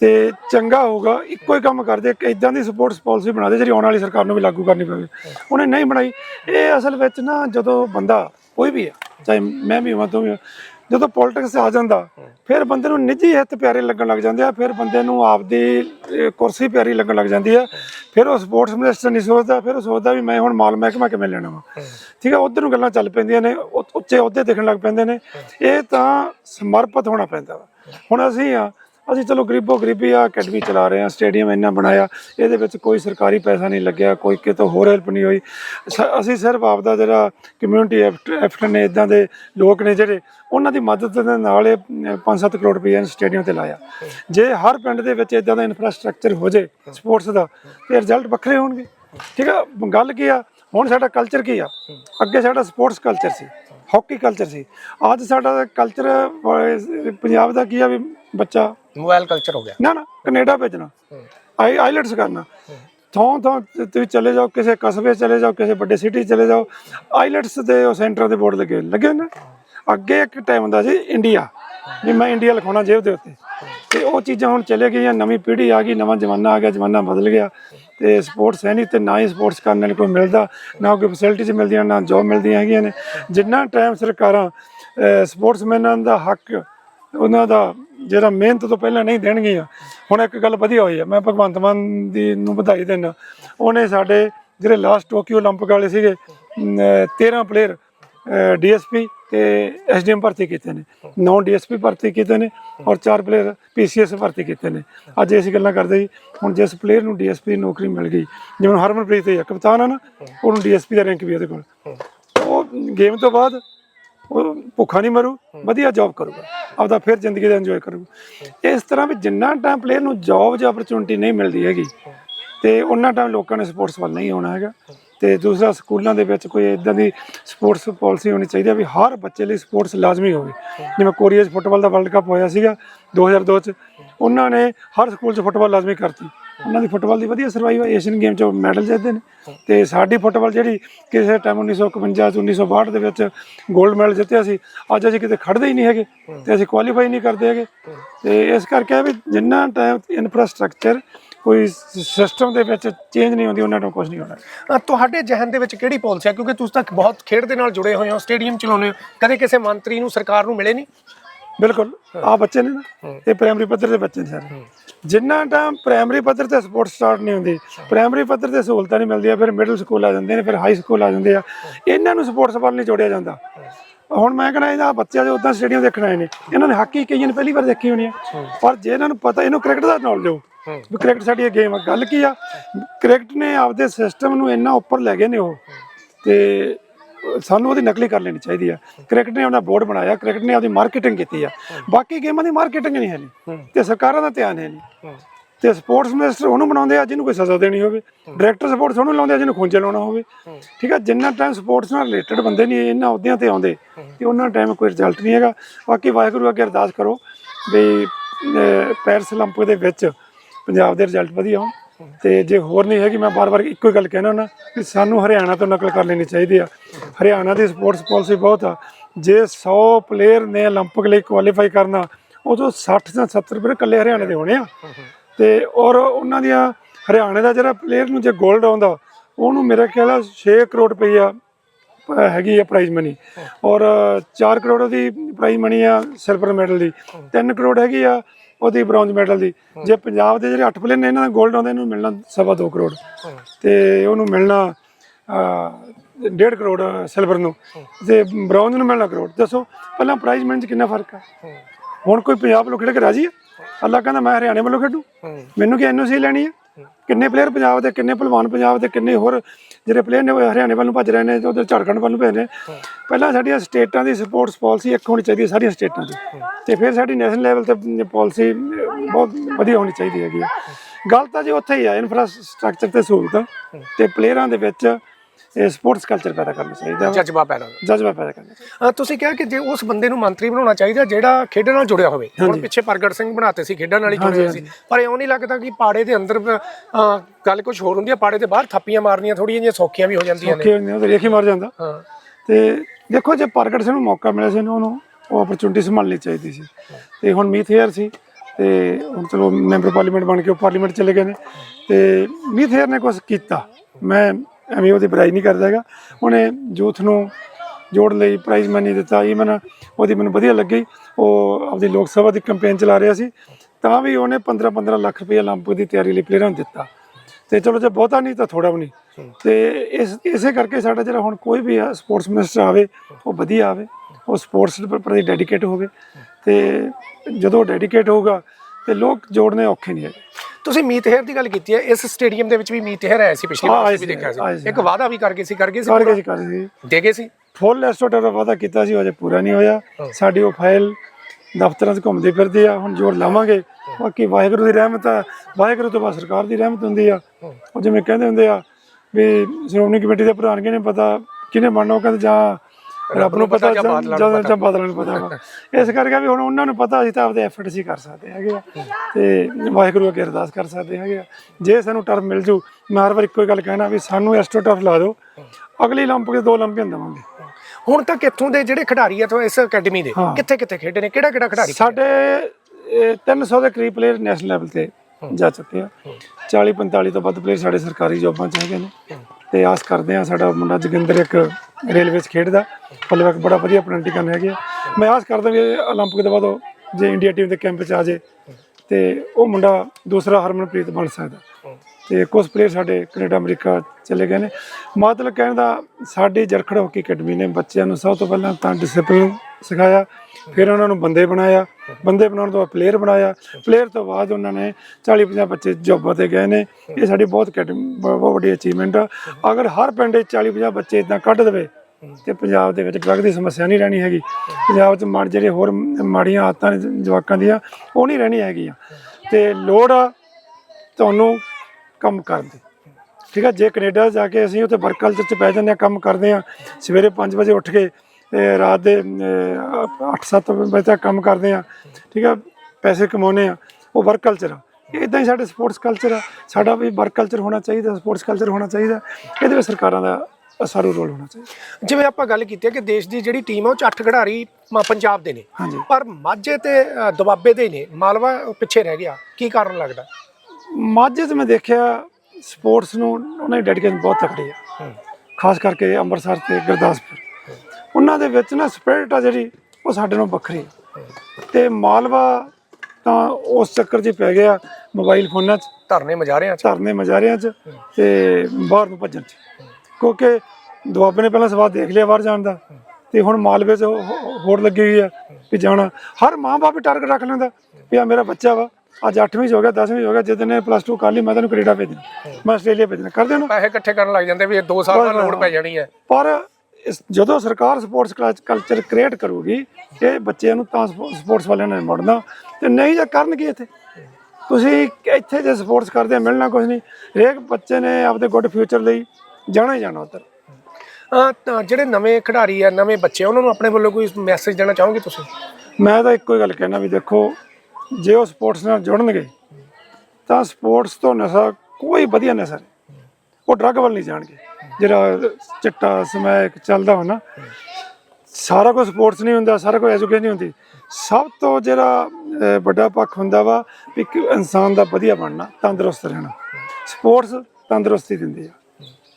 ਤੇ ਚੰਗਾ ਹੋਗਾ ਇੱਕੋ ਹੀ ਕੰਮ ਕਰਦੇ ਇੱਕ ਇਦਾਂ ਦੀ ਸਪੋਰਟਸ ਪਾਲਿਸੀ ਬਣਾ ਦੇ ਜਿਹੜੀ ਆਉਣ ਵਾਲੀ ਸਰਕਾਰ ਨੂੰ ਵੀ ਲਾਗੂ ਕਰਨੀ ਪਵੇ। ਉਹਨੇ ਨਹੀਂ ਬਣਾਈ। ਇਹ ਅਸਲ ਵਿੱਚ ਨਾ ਜਦੋਂ ਬੰਦਾ ਕੋਈ ਵੀ ਆ ਚਾਹੇ ਮੈਂ ਵੀ ਹਾਂ ਤੂੰ ਵੀ ਹਾਂ, ਜਦੋਂ ਪੋਲਿਟਿਕਸ ਆ ਜਾਂਦਾ ਫਿਰ ਬੰਦੇ ਨੂੰ ਨਿੱਜੀ ਹਿੱਤ ਪਿਆਰੇ ਲੱਗਣ ਲੱਗ ਜਾਂਦੇ ਆ ਫਿਰ ਬੰਦੇ ਨੂੰ ਆਪਦੀ ਕੁਰਸੀ ਪਿਆਰੀ ਲੱਗਣ ਲੱਗ ਜਾਂਦੀ ਆ। ਫਿਰ ਉਹ ਸਪੋਰਟਸ ਮਿਨਿਸਟਰ ਨਹੀਂ ਸੋਚਦਾ ਫਿਰ ਉਹ ਸੋਚਦਾ ਵੀ ਮੈਂ ਹੁਣ ਮਾਲ ਮਹਿਕਮਾ ਕਿਵੇਂ ਲੈਣਾ ਵਾ। ਠੀਕ ਆ ਉਧਰ ਨੂੰ ਗੱਲਾਂ ਚੱਲ ਪੈਂਦੀਆਂ ਨੇ ਉੱਚੇ ਅਹੁਦੇ ਦੇਖਣ ਲੱਗ ਪੈਂਦੇ ਨੇ। ਇਹ ਤਾਂ ਸਮਰਪਿਤ ਹੋਣਾ ਪੈਂਦਾ ਵਾ। ਹੁਣ ਅਸੀਂ ਆ ਅਸੀਂ ਚਲੋ ਗਰੀਬੋ ਗਰੀਬੀ ਆ ਅਕੈਡਮੀ ਚਲਾ ਰਹੇ ਆ ਸਟੇਡੀਅਮ ਇੰਨਾ ਬਣਾਇਆ, ਇਹਦੇ ਵਿੱਚ ਕੋਈ ਸਰਕਾਰੀ ਪੈਸਾ ਨਹੀਂ ਲੱਗਿਆ, ਕੋਈ ਕਿਤੋਂ ਹੋਰ ਹੈਲਪ ਨਹੀਂ ਹੋਈ। ਸ- ਅਸੀਂ ਸਿਰਫ ਆਪਦਾ ਜਿਹੜਾ ਕਮਿਊਨਿਟੀ ਐਫਟ ਨੇ ਇਦਾਂ ਦੇ ਲੋਕ ਨੇ ਜਿਹੜੇ, ਉਹਨਾਂ ਦੀ ਮਦਦ ਦੇ ਨਾਲ ਇਹ 5-7 ਕਰੋੜ ਰੁਪਏ ਸਟੇਡੀਅਮ ਤੇ ਲਾਇਆ। ਜੇ ਹਰ ਪਿੰਡ ਦੇ ਵਿੱਚ ਇਦਾਂ ਦਾ ਇਨਫਰਾਸਟ੍ਰਕਚਰ ਹੋ ਜੇ ਸਪੋਰਟਸ ਦਾ, ਤੇ ਰਿਜ਼ਲਟ ਵੱਖਰੇ ਹੋਣਗੇ। ਠੀਕ ਆ, ਗੱਲ ਕੀ ਆ, ਹੁਣ ਸਾਡਾ ਕਲਚਰ ਕੀ ਆ? ਅੱਗੇ ਸਾਡਾ ਸਪੋਰਟਸ ਕਲਚਰ ਸੀ ਹਾਕੀ ਕਲਚਰ ਸੀ। ਅੱਜ ਸਾਡਾ ਕਲਚਰ ਪੰਜਾਬ ਦਾ ਕੀ ਆ ਵੀ ਬੱਚਾ ਮੋਬਾਈਲ ਕਲਚਰ ਹੋ ਗਿਆ। ਨਾ ਨਾ ਕੈਨੇਡਾ ਭੇਜਣਾ। ਆਈ ਆਈਲੈਟਸ ਕਰਨਾ। ਥੋਂ ਥੋਂ ਤੁਸੀਂ ਚਲੇ ਜਾਓ ਕਿਸੇ ਕਸਬੇ ਚਲੇ ਜਾਓ ਕਿਸੇ ਵੱਡੇ ਸਿਟੀ ਚਲੇ ਜਾਓ। ਆਈਲੈਟਸ ਦੇ ਉਹ ਸੈਂਟਰ ਦੇ ਬੋਰਡ ਲੱਗੇ ਲੱਗੇ ਨੇ? ਅੱਗੇ ਇੱਕ ਟਾਈਮ ਹੁੰਦਾ ਸੀ ਇੰਡੀਆ ਵੀ ਮੈਂ ਇੰਡੀਆ ਲਿਖਾਉਣਾ ਜੇਬ ਦੇ ਉੱਤੇ। ਤੇ ਉਹ ਚੀਜ਼ਾਂ ਹੁਣ ਚਲੇ ਗਈਆਂ ਨਵੀਂ ਪੀੜ੍ਹੀ ਆ ਗਈ ਨਵਾਂ ਜ਼ਮਾਨਾ ਆ ਗਿਆ ਜ਼ਮਾਨਾ ਬਦਲ ਗਿਆ। ਤੇ ਸਪੋਰਟਸ ਹੈ ਨਹੀਂ ਤੇ ਨਾ ਹੀ ਸਪੋਰਟਸ ਕਰਨ ਨਾਲ ਕੋਈ ਮਿਲਦਾ ਨਾ ਕੋਈ ਫੈਸਿਲਿਟੀਜ਼ ਮਿਲਦੀਆਂ ਨਾ ਜੋਬ ਮਿਲਦੀਆਂ ਹੈਗੀਆਂ ਨੇ। ਜਿੰਨਾ ਟਾਈਮ ਸਰਕਾਰਾਂ ਸਪੋਰਟਸਮੈਨਾਂ ਦਾ ਹੱਕ ਉਹਨਾਂ ਦਾ ਜਿਹੜਾ ਮਿਹਨਤ ਤੋਂ ਪਹਿਲਾਂ ਨਹੀਂ ਦੇਣਗੀਆਂ ਹੁਣ ਇੱਕ ਗੱਲ ਵਧੀਆ ਹੋਈ ਹੈ ਮੈਂ ਭਗਵੰਤ ਮਾਨ ਦੀ ਨੂੰ ਵਧਾਈ ਦਿੰਦਾ ਉਹਨੇ ਸਾਡੇ ਜਿਹੜੇ ਲਾਸਟ ਟੋਕੀਓ 올림픽 ਵਾਲੇ ਸੀਗੇ ਅਮ, 13 ਪਲੇਅਰ ਡੀਐਸਪੀ ਤੇ ਐਸਡੀਐਮ ਭਰਤੀ ਕੀਤੇ ਨੇ 9 ਡੀਐਸਪੀ ਭਰਤੀ ਕੀਤੇ ਨੇ ਔਰ 4 ਪਲੇਅਰ ਪੀਸੀਐਸ ਭਰਤੀ ਕੀਤੇ ਨੇ ਅੱਜ ਅਸੀਂ ਗੱਲਾਂ ਕਰਦੇ ਜੀ ਹੁਣ ਜਿਸ ਪਲੇਅਰ ਨੂੰ ਡੀਐਸਪੀ ਨੌਕਰੀ ਮਿਲ ਗਈ ਜਿਵੇਂ ਹੁਣ ਹਰਮਨਪ੍ਰੀਤ ਹੈ ਕਪਤਾਨ ਆ ਨਾ ਉਹਨੂੰ ਡੀਐਸਪੀ ਦਾ ਰੈਂਕ ਵੀ ਉਹਦੇ ਕੋਲ ਉਹ ਗੇਮ ਤੋਂ ਬਾਅਦ ਉਹ ਭੁੱਖਾ ਨਹੀਂ ਮਰੂ ਵਧੀਆ ਜੌਬ ਕਰੂਗਾ ਆਪਦਾ ਫਿਰ ਜ਼ਿੰਦਗੀ ਦਾ ਇੰਜੋਏ ਕਰੂਗਾ। ਇਸ ਤਰ੍ਹਾਂ ਵੀ ਜਿੰਨਾ ਟਾਈਮ ਪਲੇਅਰ ਨੂੰ ਜੌਬ ਜਾਂ ਆਪਰਚੁਨਿਟੀ ਨਹੀਂ ਮਿਲਦੀ ਹੈਗੀ ਤੇ ਉਹਨਾਂ ਟਾਈਮ ਲੋਕਾਂ ਨੇ ਸਪੋਰਟਸ ਵੱਲ ਨਹੀਂ ਆਉਣਾ ਹੈਗਾ। ਤੇ ਦੂਸਰਾ ਸਕੂਲਾਂ ਦੇ ਵਿੱਚ ਕੋਈ ਇਦਾਂ ਦੀ ਸਪੋਰਟਸ ਪਾਲਿਸੀ ਹੋਣੀ ਚਾਹੀਦੀ ਹੈ ਵੀ ਹਰ ਬੱਚੇ ਲਈ ਸਪੋਰਟਸ ਲਾਜ਼ਮੀ ਹੋਵੇ। ਜਿਵੇਂ ਕੋਰੀਆ 'ਚ ਫੁੱਟਬਾਲ ਦਾ ਵਰਲਡ ਕੱਪ ਹੋਇਆ ਸੀਗਾ 2002 'ਚ ਉਹਨਾਂ ਨੇ ਹਰ ਸਕੂਲ 'ਚ ਫੁੱਟਬਾਲ ਲਾਜ਼ਮੀ ਕਰਤੀ। ਉਹਨਾਂ ਦੀ ਫੁੱਟਬਾਲ ਦੀ ਵਧੀਆ ਸਰਵਾਈਵ ਏਸ਼ੀਅਨ ਗੇਮ 'ਚ ਮੈਡਲ ਜਿੱਤਦੇ ਨੇ। ਤੇ ਸਾਡੀ ਫੁੱਟਬਾਲ ਜਿਹੜੀ ਕਿਸੇ ਟਾਈਮ 1951 ਚ 1962 ਦੇ ਵਿੱਚ 골ਡ ਮੈਡਲ ਜਿੱਤਿਆ ਸੀ, ਅੱਜ ਅਸੀਂ ਕਿਤੇ ਖੜਦੇ ਹੀ ਨਹੀਂ ਹੈਗੇ ਤੇ ਅਸੀਂ ਕੁਆਲੀਫਾਈ ਨਹੀਂ ਕਰਦੇ ਹੈਗੇ। ਤੇ ਇਸ ਕਰਕੇ ਵੀ ਜਿੰਨਾ ਟਾਈਮ ਇਨਫਰਾਸਟ੍ਰਕਚਰ ਕੋਈ ਸਿਸਟਮ ਦੇ ਵਿੱਚ ਚੇਂਜ ਨਹੀਂ ਹੁੰਦੀ, ਉਹਨਾਂ ਨੂੰ ਕੁਝ ਨਹੀਂ ਹੋਣਾ। ਤੁਹਾਡੇ ਜ਼ਿਹਨ ਦੇ ਵਿੱਚ ਕਿਹੜੀ ਪਾਲਿਸੀ ਹੈ ਕਿਉਂਕਿ ਤੁਸੀਂ ਤਾਂ ਬਹੁਤ ਖੇਡ ਦੇ ਨਾਲ ਜੁੜੇ ਹੋਏ ਹੋ, ਸਟੇਡੀਅਮ ਚਲਾਉਂਦੇ ਹੋ, ਕਦੇ ਕਿਸੇ ਮੰਤਰੀ ਨੂੰ, ਸਰਕਾਰ ਨੂੰ ਮਿਲੇ ਨਹੀਂ? ਬਿਲਕੁਲ। ਆ ਬੱਚੇ ਨੇ ਨਾ ਇਹ ਪ੍ਰਾਇਮਰੀ ਪੱਧਰ ਦੇ ਬੱਚੇ ਨੇ ਸਾਰੇ। ਜਿੰਨਾ ਟਾਈਮ ਪ੍ਰਾਇਮਰੀ ਪੱਧਰ ਤੇ ਸਪੋਰਟ ਸਟਾਰਟ ਨਹੀਂ ਹੁੰਦੀ ਪ੍ਰਾਇਮਰੀ ਪੱਧਰ ਤੇ ਸਹੂਲਤਾਂ ਨਹੀਂ ਮਿਲਦੀਆਂ ਫਿਰ ਮਿਡਲ ਸਕੂਲ ਆ ਜਾਂਦੇ ਨੇ ਫਿਰ ਹਾਈ ਸਕੂਲ ਆ ਜਾਂਦੇ ਆ। ਇਹਨਾਂ ਨੂੰ ਸਪੋਰਟਸ ਵੱਲ ਨਹੀਂ ਜੋੜਿਆ ਜਾਂਦਾ। ਹੁਣ ਮੈਂ ਕਹਿੰਦਾ ਇਹਦਾ ਬੱਚਿਆਂ ਦੇ ਉਦਾਂ ਸਟੇਡੀਅਮ ਦੇਖਣ ਆਏ ਨੇ। ਇਹਨਾਂ ਨੇ ਹਾਕੀ ਕਈਆਂ ਨੇ ਪਹਿਲੀ ਵਾਰ ਦੇਖੀ ਹੋਣੀ ਆ। ਪਰ ਜੇ ਇਹਨਾਂ ਨੂੰ ਪਤਾ ਇਹਨੂੰ ਕ੍ਰਿਕਟ ਦਾ ਨੌਲੇਜ ਹੋ। ਵੀ ਕ੍ਰਿਕਟ ਸਾਡੀ ਗੇਮ ਆ। ਗੱਲ ਕੀ ਆ? ਕ੍ਰਿਕਟ ਨੇ ਆਪਦੇ ਸਿਸਟਮ ਨੂੰ ਇੰਨਾ ਉੱਪਰ ਲੈ ਗਏ ਨੇ ਉਹ। ਤੇ ਸਾਨੂੰ ਉਹਦੀ ਨਕਲੀ ਕਰ ਲੈਣੀ ਚਾਹੀਦੀ ਆ ਕ੍ਰਿਕਟ ਨੇ ਉਹਨਾਂ ਬੋਰਡ ਬਣਾਇਆ ਕ੍ਰਿਕਟ ਨੇ ਆਪਦੀ ਮਾਰਕੀਟਿੰਗ ਕੀਤੀ ਆ ਬਾਕੀ ਗੇਮਾਂ ਦੀ ਮਾਰਕੀਟਿੰਗ ਨਹੀਂ ਹੈ ਨਹੀਂ ਤੇ ਸਰਕਾਰਾਂ ਦਾ ਧਿਆਨ ਹੈ ਨਹੀਂ ਤੇ ਸਪੋਰਟਸ ਮਿਨਿਸਟਰ ਉਹਨੂੰ ਬਣਾਉਂਦੇ ਆ ਜਿਹਨੂੰ ਕੋਈ ਸਜ਼ਾ ਦੇਣੀ ਹੋਵੇ ਡਾਇਰੈਕਟਰ ਸਪੋਰਟਸ ਉਹਨੂੰ ਲਾਉਂਦੇ ਆ ਜਿਹਨੂੰ ਖੁੰਝੇ ਲਾਉਣਾ ਹੋਵੇ ਠੀਕ ਆ ਜਿੰਨਾ ਟਾਈਮ ਸਪੋਰਟਸ ਨਾਲ ਰਿਲੇਟਡ ਬੰਦੇ ਨਹੀਂ ਇਹਨਾਂ ਅਹੁਦਿਆਂ ਤੇ ਆਉਂਦੇ ਤੇ ਉਹਨਾਂ ਟਾਈਮ ਕੋਈ ਰਿਜ਼ਲਟ ਨਹੀਂ ਹੈਗਾ ਬਾਕੀ ਵਾਹਿਗੁਰੂ ਅੱਗੇ ਅਰਦਾਸ ਕਰੋ ਵੀ ਅਹ, ਪੈਰਿਸ 올림픽 ਦੇ ਵਿੱਚ ਪੰਜਾਬ ਦੇ ਰਿਜ਼ਲਟ ਵਧੀਆ ਹੋਣ ਤੇ ਜੇ ਹੋਰ ਨਹੀਂ ਹੈਗੀ, ਮੈਂ ਬਾਰ-ਬਾਰ ਇੱਕੋ ਹੀ ਗੱਲ ਕਹਿਣਾ ਹੁੰਦਾ ਕਿ ਸਾਨੂੰ ਹਰਿਆਣਾ ਤੋਂ ਨਕਲ ਕਰ ਲੈਣੀ ਚਾਹੀਦੀ ਆ। ਹਰਿਆਣਾ ਦੀ ਸਪੋਰਟਸ ਪਾਲਿਸੀ ਬਹੁਤ ਆ। ਜੇ 100 ਪਲੇਅਰ ਨੇ 올림픽 ਲਈ ਕੁਆਲੀਫਾਈ ਕਰਨਾ ਉਹ ਉਦੋਂ 60 ਜਾਂ 70 ਪਲੇਅਰ ਇਕੱਲੇ ਹਰਿਆਣੇ ਦੇ ਹੋਣੇ ਆ। ਤੇ ਔਰ ਉਹਨਾਂ ਦੀਆਂ ਹਰਿਆਣੇ ਦਾ ਜਿਹੜਾ ਪਲੇਅਰ ਨੂੰ ਜੇ 골ਡ ਆਉਂਦਾ, ਉਹਨੂੰ ਮੇਰੇ ਖਿਆਲ ਆ 6 ਕਰੋੜ ਰੁਪਈਆ ਹੈਗੀ ਆ ਪ੍ਰਾਈਜ਼ ਮਨੀ ਔਰ 4 ਕਰੋੜ ਦੀ ਪ੍ਰਾਈਜ਼ ਮਨੀ ਆ ਸਿਲਵਰ ਮੈਡਲ ਦੀ। 3 ਕਰੋੜ ਹੈਗੀ ਆ ਉਹਦੀ ਬ੍ਰੌਂਜ਼ ਮੈਡਲ ਦੀ। ਜੇ ਪੰਜਾਬ ਦੇ ਜਿਹੜੇ 8 ਪਲੇਅਰ ਨੇ ਇਹਨਾਂ ਦਾ 골ਡ ਆਉਂਦਾ ਇਹਨੂੰ ਮਿਲਣਾ ਸਵਾ ਦੋ ਕਰੋੜ। ਤੇ ਉਹਨੂੰ ਮਿਲਣਾ 1.5 ਕਰੋੜ ਸਿਲਵਰ ਨੂੰ। ਤੇ ਬ੍ਰੌਂਜ਼ ਨੂੰ ਮਿਲਣਾ ਕਰੋੜ। ਦੱਸੋ ਪਹਿਲਾਂ ਪ੍ਰਾਈਜ਼ ਮਨੀ 'ਚ ਕਿੰਨਾ ਫ਼ਰਕ ਆ? ਹੁਣ ਕੋਈ ਪੰਜਾਬ ਵੱਲੋਂ ਖੇਡ ਕੇ ਰਾਜੀ ਆ? ਅੱਲਾ ਕਹਿੰਦਾ ਮੈਂ ਹਰਿਆਣੇ ਵੱਲੋਂ ਖੇਡੂ। ਮੈਨੂੰ ਕੀ ਐਨਓਸੀ ਲੈਣੀ ਆ। ਕਿੰਨੇ ਪਲੇਅਰ ਪੰਜਾਬ ਦੇ ਕਿੰਨੇ ਪਹਿਲਵਾਨ ਪੰਜਾਬ ਦੇ ਕਿੰਨੇ ਹੋਰ ਜਿਹੜੇ ਪਲੇਅਰ ਨੇ ਉਹ ਹਰਿਆਣੇ ਵੱਲ ਨੂੰ ਭੱਜ ਰਹੇ ਨੇ ਤੇ ਉਧਰ ਝਾਰਖੰਡ ਵੱਲ ਨੂੰ ਭੇਜ ਰਹੇ ਨੇ। ਪਹਿਲਾਂ ਸਾਡੀਆਂ ਸਟੇਟਾਂ ਦੀ ਸਪੋਰਟਸ ਪਾਲਿਸੀ ਇੱਕ ਹੋਣੀ ਚਾਹੀਦੀ ਹੈ ਸਾਰੀਆਂ ਸਟੇਟਾਂ ਦੀ। ਤੇ ਫਿਰ ਸਾਡੀ ਨੈਸ਼ਨਲ ਲੈਵਲ ਤੇ ਪਾਲਿਸੀ ਬਹੁਤ ਵਧੀਆ ਹੋਣੀ ਚਾਹੀਦੀ ਹੈਗੀ ਗੱਲ ਤਾਂ ਜੀ ਉੱਥੇ ਹੀ ਆ ਇਨਫਰਾਸਟ੍ਰਕਚਰ ਤੇ ਸਹੂਲਤਾਂ ਤੇ ਪਲੇਅਰਾਂ ਦੇ ਵਿੱਚ ਇਹ ਸਪੋਰਟਸ ਕਲਚਰ ਪੈਦਾ ਕਰਨਾ ਚਾਹੀਦਾ ਵਾ, ਜਜ਼ਬਾ ਪੈਦਾ ਹੁੰਦਾ। ਜਜ਼ਬਾ ਪੈਦਾ ਕਰਨਾ ਚਾਹੀਦਾ। ਅ, ਤੁਸੀਂ ਕਿਹਾ ਕਿ ਜੇ ਉਸ ਬੰਦੇ ਨੂੰ ਮੰਤਰੀ ਬਣਾਉਣਾ ਚਾਹੀਦਾ ਜਿਹੜਾ ਖੇਡਾਂ ਨਾਲ ਜੁੜਿਆ ਹੋਵੇ। ਹੁਣ ਪਿੱਛੇ ਪ੍ਰਗਟ ਸਿੰਘ ਬਣਾਤੇ ਸੀ ਖੇਡਾਂ ਨਾਲ ਹੀ ਜੁੜੇ ਹੋਏ ਸੀ। ਪਰ ਇਉਂ ਨਹੀਂ ਲੱਗਦਾ ਕਿ ਪਾੜੇ ਦੇ ਅੰਦਰ ਅ, ਗੱਲ ਕੁਝ ਹੋਰ ਹੁੰਦੀ ਹੈ ਪਾੜੇ ਦੇ ਬਾਹਰ ਥੱਪੀਆਂ ਮਾਰਨੀਆਂ ਥੋੜੀਆਂ ਜਿਹੀਆਂ ਸੌਖੀਆਂ ਵੀ ਹੋ ਜਾਂਦੀਆਂ ਨੇ। ਕਿ ਉਹਦੇ ਰੇਖੀ ਮਰ ਜਾਂਦਾ। ਹਾਂ। ਤੇ ਦੇਖੋ ਜੇ ਪ੍ਰਗਟ ਸਿੰਘ ਨੂੰ ਮੌਕਾ ਮਿਲਿਆ ਸੀ ਨਾ ਉਹਨੂੰ ਉਹ ਅਪਰਚੁਨਿਟੀ ਸੰਭਾਲਣੀ ਚਾਹੀਦੀ ਸੀ। ਤੇ ਹੁਣ ਮੀਤ ਹੇਅਰ ਸੀ ਤੇ ਹੁਣ ਚਲੋ ਮੈਂਬਰ ਪਾਰਲੀਮੈਂਟ ਬਣ ਕੇ ਉਹ ਪਾਰਲੀਮੈਂਟ ਚਲੇ ਗਏ ਨੇ। ਤੇ ਮੀਤ ਹੇਅਰ ਨੇ ਕੁਝ ਕੀਤਾ। ਮੈਂ ਐਵੇਂ ਉਹਦੀ ਪ੍ਰਾਈਜ਼ ਨਹੀਂ ਕਰਦਾ ਹੈਗਾ। ਉਹਨੇ ਯੂਥ ਨੂੰ ਜੋੜ ਲਈ ਪ੍ਰਾਈਜ਼ ਮਨੀ ਦਿੱਤਾ। ਇਹ ਮਨ ਉਹਦੀ ਮੈਨੂੰ ਵਧੀਆ ਲੱਗੀ। ਉਹ ਆਪਦੀ ਲੋਕ ਸਭਾ ਦੀ ਕੈਂਪੇਨ ਚਲਾ ਰਿਹਾ ਸੀ। ਤਾਂ ਵੀ ਉਹਨੇ 15 15 ਲੱਖ ਰੁਪਏ ਲੰਪੂ ਦੀ ਤਿਆਰੀ ਲਈ ਪਲੇਅਰਾਂ ਨੂੰ ਦਿੱਤਾ। ਤੇ ਚਲੋ ਜੇ ਬਹੁਤਾ ਨਹੀਂ ਤਾਂ ਥੋੜਾ ਵੀ ਨਹੀਂ। ਤੇ ਇਸ ਇਸੇ ਕਰਕੇ ਸਾਡਾ ਜਿਹੜਾ ਹੁਣ ਕੋਈ ਵੀ ਸਪੋਰਟਸ ਮਿਨਿਸਟਰ ਆਵੇ ਉਹ ਵਧੀਆ ਆਵੇ। ਉਹ ਸਪੋਰਟਸ ਪ੍ਰਤੀ ਡੈਡੀਕੇਟ ਹੋਵੇ। ਤੇ ਜਦੋਂ ਡੈਡੀਕੇਟ ਹੋਊਗਾ ਤੇ ਲੋਕ ਜੋੜਨੇ ਔਖੇ ਨਹੀਂ ਹੈਗੇ। ਤੁਸੀਂ ਮੀਤ ਹੈਰ ਦੀ ਗੱਲ ਕੀਤੀ ਹੈ ਇਸ ਸਟੇਡੀਅਮ ਦੇ ਵਿੱਚ ਵੀ ਮੀਤ ਹੈਰ ਆਇਆ ਸੀ ਪਿਛਲੀ ਵਾਰ ਵੀ ਦੇਖਿਆ ਸੀ। ਇੱਕ ਵਾਅਦਾ ਵੀ ਕਰਕੇ ਸੀ ਕਰਕੇ ਸੀ ਕਰਕੇ ਸੀ ਦੇ ਗਏ ਸੀ? ਫੁੱਲ ਐਸਟੋਟਰ ਦਾ ਵਾਅਦਾ ਕੀਤਾ ਸੀ ਅਜੇ ਪੂਰਾ ਨਹੀਂ ਹੋਇਆ। ਸਾਡੀ ਉਹ ਫਾਈਲ ਦਫ਼ਤਰਾਂ 'ਚ ਘੁੰਮਦੀ ਫਿਰਦੀ ਆ ਹੁਣ ਜੋਰ ਲਾਵਾਂਗੇ। ਬਾਕੀ ਵਾਹਿਗੁਰੂ ਦੀ ਰਹਿਮਤ ਆ ਵਾਹਿਗੁਰੂ ਤੋਂ ਬਾਅਦ ਸਰਕਾਰ ਦੀ ਰਹਿਮਤ ਹੁੰਦੀ ਆ। ਉਹ ਜਿਵੇਂ ਕਹਿੰਦੇ ਹੁੰਦੇ ਆ ਵੀ ਸ਼੍ਰੋਮਣੀ ਕਮੇਟੀ ਦੇ ਪ੍ਰਧਾਨ ਕਿਹਨੇ ਪਤਾ ਕਿਹਨੇ ਬਣਨਾ ਉਹ ਕਹਿੰਦੇ ਜਾਂ ਰੱਬ ਨੂੰ ਪਤਾ ਜਦੋਂ ਚੰਪਾਦਲ ਨੂੰ ਪਤਾ ਇਸ ਕਰਕੇ ਵੀ ਹੁਣ ਉਹਨਾਂ ਨੂੰ ਪਤਾ ਅਸੀਂ ਤਾਂ ਆਪਦੇ ਐਫਰਟ ਸੀ ਕਰ ਸਕਦੇ ਹੈਗੇ ਆ। ਤੇ ਵਾਹਿਗੁਰੂ ਅੱਗੇ ਅਰਦਾਸ ਕਰ ਸਕਦੇ ਹੈਗੇ ਆ। ਜੇ ਸਾਨੂੰ ਟਰਮ ਮਿਲ ਜੂ ਮੈਂ ਹਰ ਵਾਰ ਇੱਕੋ ਹੀ ਗੱਲ ਕਹਿਣਾ ਵੀ ਸਾਨੂੰ ਐਸਟੋ ਟਰਫ ਲਾ ਦਿਓ। ਅਗਲੀ ਲੰਪ ਕੇ ਦੋ ਲੰਪੀਆਂ ਦੇਵਾਂਗੇ ਹੁਣ ਤੱਕ ਇੱਥੋਂ ਦੇ ਜਿਹੜੇ ਖਿਡਾਰੀ ਆ ਤੋਂ ਇਸ ਅਕੈਡਮੀ ਦੇ ਕਿੱਥੇ ਕਿੱਥੇ ਖੇਡੇ ਨੇ? ਕਿਹੜਾ ਕਿਹੜਾ ਖਿਡਾਰੀ ਸਾਡੇ 300 ਦੇ ਕਰੀਬ ਪਲੇਅਰ ਨੈਸ਼ਨਲ ਲੈਵਲ ਤੇ ਜਾ ਚੁੱਕੇ ਆ 40 45 ਤੋਂ ਵੱਧ ਪਲੇਅਰ ਸਾਡੇ ਸਰਕਾਰੀ ਜੌਬਾਂ 'ਚ ਹੈਗੇ ਨੇ ਤੇ ਆਸ ਕਰਦੇ ਆ ਸਾਡਾ ਮੁੰਡਾ ਜੋਗਿੰਦਰ ਇੱਕ ਰੇਲਵੇ 'ਚ ਖੇਡਦਾ ਪਲਵਕ ਬੜਾ ਵਧੀਆ ਪਲੈਂਟੀਕਨ ਹੈਗੇ ਆ ਮੈਂ ਆਸ ਕਰਦਾ ਵੀ ਇਹ 올림픽 ਤੋਂ ਬਾਅਦ ਉਹ ਜੇ ਇੰਡੀਆ ਟੀਮ ਦੇ ਕੈਂਪ 'ਚ ਆ ਜੇ ਤੇ ਉਹ ਮੁੰਡਾ ਦੂਸਰਾ ਹਰਮਨਪ੍ਰੀਤ ਬਣ ਸਕਦਾ ਤੇ ਕੁਝ ਪਲੇਅਰ ਸਾਡੇ ਕੈਨੇਡਾ, ਅਮਰੀਕਾ ਚਲੇ ਗਏ ਨੇ। ਮਤਲਬ ਕਹਿਣ ਦਾ ਸਾਡੀ ਜਰਖੜ ਹਾਕੀ ਅਕੈਡਮੀ ਨੇ ਬੱਚਿਆਂ ਨੂੰ ਸਭ ਤੋਂ ਪਹਿਲਾਂ ਤਾਂ ਡਿਸਪਲਿਨ ਸਿਖਾਇਆ, ਫਿਰ ਉਹਨਾਂ ਨੂੰ ਬੰਦੇ ਬਣਾਇਆ। ਬੰਦੇ ਬਣਾਉਣ ਤੋਂ ਬਾਅਦ ਪਲੇਅਰ ਬਣਾਇਆ। ਪਲੇਅਰ ਤੋਂ ਬਾਅਦ ਉਹਨਾਂ ਨੇ 40 50 ਬੱਚੇ ਜੌਬਾਂ ਤੇ ਗਏ ਨੇ। ਇਹ ਸਾਡੀ ਬਹੁਤ ਅਕੈਡਮੀ ਬਹੁਤ ਵੱਡੀ ਅਚੀਵਮੈਂਟ ਆ। ਅਗਰ ਹਰ ਪਿੰਡ 'ਚ 40 50 ਬੱਚੇ ਇਦਾਂ ਕੱਢ ਦੇਵੇ, ਤੇ ਪੰਜਾਬ ਦੇ ਵਿੱਚ ਡਰੱਗ ਦੀ ਸਮੱਸਿਆ ਨਹੀਂ ਰਹਿਣੀ ਹੈਗੀ। ਪੰਜਾਬ 'ਚ ਮਾੜ, ਜਿਹੜੇ ਹੋਰ ਮਾੜੀਆਂ ਆਦਤਾਂ ਨੇ ਜਵਾਕਾਂ ਦੀਆਂ, ਉਹ ਨਹੀਂ ਰਹਿਣੀ ਹੈਗੀਆਂ। ਤੇ ਲੋੜ ਆ ਤੁਹਾਨੂੰ ਕੰਮ ਕਰਨ ਦੀ ਠੀਕ ਹੈ ਜੇ ਕੈਨੇਡਾ ਜਾ ਕੇ ਅਸੀਂ ਉੱਥੇ ਵਰਕ ਕਲਚਰ 'ਚ ਪੈ ਜਾਂਦੇ ਹਾਂ ਕੰਮ ਕਰਦੇ ਹਾਂ ਸਵੇਰੇ 5 ਵਜੇ ਉੱਠ ਕੇ ਰਾਤ ਦੇ 8-7 ਵਜੇ ਤੱਕ ਕੰਮ ਕਰਦੇ ਹਾਂ ਠੀਕ ਹੈ ਪੈਸੇ ਕਮਾਉਂਦੇ ਆ ਉਹ ਵਰਕ ਕਲਚਰ ਆ। ਇਦਾਂ ਹੀ ਸਾਡੇ ਸਪੋਰਟਸ ਕਲਚਰ ਆ ਸਾਡਾ ਵੀ ਵਰਕ ਕਲਚਰ ਹੋਣਾ ਚਾਹੀਦਾ ਸਪੋਰਟਸ ਕਲਚਰ ਹੋਣਾ ਚਾਹੀਦਾ ਇਹਦੇ ਵਿੱਚ ਸਰਕਾਰਾਂ ਦਾ ਸਾਰੂ ਰੋਲ ਹੋਣਾ ਚਾਹੀਦਾ। ਜਿਵੇਂ ਆਪਾਂ ਗੱਲ ਕੀਤੀ ਹੈ ਕਿ ਦੇਸ਼ ਦੀ ਜਿਹੜੀ ਟੀਮ ਆ ਉਹ 'ਚ ਅੱਠ ਖਿਡਾਰੀ ਪੰਜਾਬ ਦੇ ਨੇ। ਪਰ ਮਾਝੇ ਤੇ ਅ, ਦੁਆਬੇ ਦੇ ਨੇ ਮਾਲਵਾ ਪਿੱਛੇ ਰਹਿ ਗਿਆ ਕੀ ਕਾਰਨ ਲੱਗਦਾ? ਮਾਝੇ 'ਚ ਮੈਂ ਦੇਖਿਆ ਸਪੋਰਟਸ ਨੂੰ ਉਹਨਾਂ ਦੀ ਡੈਡੀਕੇਸ਼ਨ ਬਹੁਤ ਤਕੜੀ ਆ। ਖਾਸ ਕਰਕੇ ਅੰਮ੍ਰਿਤਸਰ ਤੇ ਗੁਰਦਾਸਪੁਰ। ਉਹਨਾਂ ਦੇ ਵਿੱਚ ਨਾ ਸਪਿਰਿਟ ਆ ਜਿਹੜੀ ਉਹ ਸਾਡੇ ਨਾਲੋਂ ਵੱਖਰੀ। ਤੇ ਮਾਲਵਾ ਤਾਂ ਉਸ ਚੱਕਰ 'ਚ ਪੈ ਗਿਆ ਮੋਬਾਈਲ ਫੋਨਾਂ 'ਚ। ਧਰਨੇ ਮਜਾਰਿਆਂ 'ਚ। ਧਰਨੇ ਮਜਾਰਿਆਂ 'ਚ ਤੇ ਬਾਹਰ ਨੂੰ ਭੱਜਣ 'ਚ। ਕਿਉਂਕਿ ਦੁਆਬੇ ਨੇ ਪਹਿਲਾਂ ਸਵਾਦ ਦੇਖ ਲਿਆ ਬਾਹਰ ਜਾਣ ਦਾ। ਤੇ ਹੁਣ ਮਾਲਵੇ 'ਚ ਹੋ- ਹੋ- ਹੋੜ ਲੱਗੀ ਹੋਈ ਆ ਕਿ ਜਾਣਾ। ਹਰ ਮਾਂ-ਬਾਪ ਵੀ ਟਾਰਗੇਟ ਰੱਖ ਲੈਂਦਾ ਵੀ ਆ ਮੇਰਾ ਬੱਚਾ ਵਾ। ਅੱਜ 8ਵੀਂ 'ਚ ਹੋ ਗਿਆ 10ਵੀਂ 'ਚ ਹੋ ਗਿਆ ਜਦੋਂ ਨੇ ਪਲੱਸ 2 ਕਰ ਲਈ ਮੈਂ ਤੈਨੂੰ ਕੈਨੇਡਾ ਭੇਜਣਾ। ਮੈਂ ਆਸਟ੍ਰੇਲੀਆ ਭੇਜਣਾ। ਕਰ ਦੇਣਾ। ਪੈਸੇ ਇਕੱਠੇ ਕਰਨ ਲੱਗ ਜਾਂਦੇ ਵੀ 2 ਸਾਲ ਬਾਅਦ ਲੋੜ ਪੈ ਜਾਣੀ ਹੈ। ਪਰ ਇਸ- ਜਦੋਂ ਸਰਕਾਰ ਸਪੋਰਟਸ ਕਲਚਰ ਕ੍ਰੀਏਟ ਕਰੂਗੀ ਇਹ ਬੱਚਿਆਂ ਨੂੰ ਤਾਂ ਸਪੋਰਟਸ ਵਾਲਿਆਂ ਨੇ ਮੁੜਨਾ। ਤੇ ਨਹੀਂ ਜੇ ਕਰਨਗੇ ਇੱਥੇ? ਤੁਸੀਂ ਇੱਥੇ ਜੇ ਸਪੋਰਟਸ ਕਰਦੇ ਆ, ਮਿਲਣਾ ਕੁਝ ਨਹੀਂ। ਹਰੇਕ ਬੱਚੇ ਨੇ ਆਪਦੇ ਗੁੱਡ ਫਿਊਚਰ ਲਈ ਜਾਣਾ ਹੀ ਜਾਣਾ ਉੱਧਰ। ਜਿਹੜੇ ਨਵੇਂ ਖਿਡਾਰੀ ਆ ਨਵੇਂ ਬੱਚੇ ਉਹਨਾਂ ਨੂੰ ਆਪਣੇ ਵੱਲੋਂ ਕੋਈ ਮੈਸੇਜ ਦੇਣਾ ਚਾਹੋਗੇ ਤੁਸੀਂ? ਮੈਂ ਤਾਂ ਇੱਕੋ ਹੀ ਗੱਲ ਕਹਿਣਾ ਵੀ ਦੇਖੋ ਜੇ ਉਹ ਸਪੋਰਟਸ ਨਾਲ ਜੁੜਨਗੇ, ਤਾਂ ਸਪੋਰਟਸ ਤੋਂ ਨਸ਼ਾ ਕੋਈ ਵਧੀਆ ਨਸ਼ਾ ਨਹੀਂ। ਉਹ ਡਰੱਗ ਵੱਲ ਨਹੀਂ ਜਾਣਗੇ। ਜਿਹੜਾ ਚਿੱਟਾ ਸਮੈਕ ਚੱਲਦਾ ਹੋਣਾ, ਸਾਰਾ ਕੁਝ ਸਪੋਰਟਸ ਨਹੀਂ ਹੁੰਦਾ, ਸਾਰਾ ਕੁਝ ਐਜੂਕੇਸ਼ਨ ਨਹੀਂ ਹੁੰਦੀ। ਸਭ ਤੋਂ ਜਿਹੜਾ ਵੱਡਾ ਪੱਖ ਹੁੰਦਾ ਵਾ ਵੀ ਇੱਕ ਇਨਸਾਨ ਦਾ ਵਧੀਆ ਬਣਨਾ, ਤੰਦਰੁਸਤ ਰਹਿਣਾ। ਸਪੋਰਟਸ ਤੰਦਰੁਸਤੀ ਦਿੰਦੀ ਆ।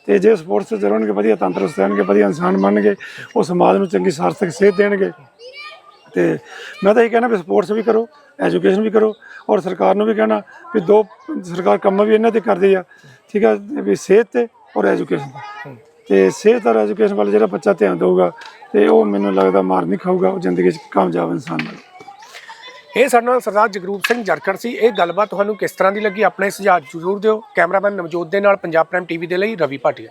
ਤੇ ਜੇ ਸਪੋਰਟਸ ਚ ਰਹਿਣਗੇ ਵਧੀਆ ਤੰਦਰੁਸਤ ਰਹਿਣਗੇ, ਵਧੀਆ ਇਨਸਾਨ ਬਣਨਗੇ, ਉਹ ਸਮਾਜ ਨੂੰ ਚੰਗੀ ਸਾਰਥਕ ਸੇਧ ਦੇਣਗੇ। ਤੇ ਮੈਂ ਤਾਂ ਇਹ ਕਹਿਣਾ ਵੀ ਸਪੋਰਟਸ ਵੀ ਕਰੋ ਐਜੂਕੇਸ਼ਨ ਵੀ ਕਰੋ ਔਰ ਸਰਕਾਰ ਨੂੰ ਵੀ ਕਹਿਣਾ ਵੀ ਦੋ ਸਰਕਾਰ ਕੰਮ ਵੀ ਇਹਨਾਂ ਤੇ ਕਰਦੀ ਆ, ਠੀਕ ਆ, ਵੀ ਸਿਹਤ ਤੇ ਔਰ ਐਜੂਕੇਸ਼ਨ ਤੇ। ਤੇ ਸਿਹਤ ਔਰ ਐਜੂਕੇਸ਼ਨ ਵੱਲ ਜਿਹੜਾ ਬੱਚਾ ਧਿਆਨ ਦੇਊਗਾ ਤੇ ਉਹ ਮੈਨੂੰ ਲੱਗਦਾ ਮਾਰ ਨਹੀਂ ਖਾਊਗਾ, ਉਹ ਜ਼ਿੰਦਗੀ 'ਚ ਕਾਮਯਾਬ ਇਨਸਾਨ ਬਣੇਗਾ ਇਹ ਸਾਡੇ ਨਾਲ ਸਰਦਾਰ ਜਗਰੂਪ ਸਿੰਘ ਜਰਖੜ ਸੀ। ਇਹ ਗੱਲਬਾਤ ਤੁਹਾਨੂੰ ਕਿਸ ਤਰ੍ਹਾਂ ਦੀ ਲੱਗੀ? ਆਪਣੇ ਸੁਝਾਅ ਜ਼ਰੂਰ ਦਿਓ। ਕੈਮਰਾਮੈਨ ਨਵਜੋਤ ਦੇ ਨਾਲ ਪੰਜਾਬ ਪ੍ਰਾਈਮ ਟੀਵੀ ਦੇ ਲਈ ਰਵੀ ਭਾਟੀਆ।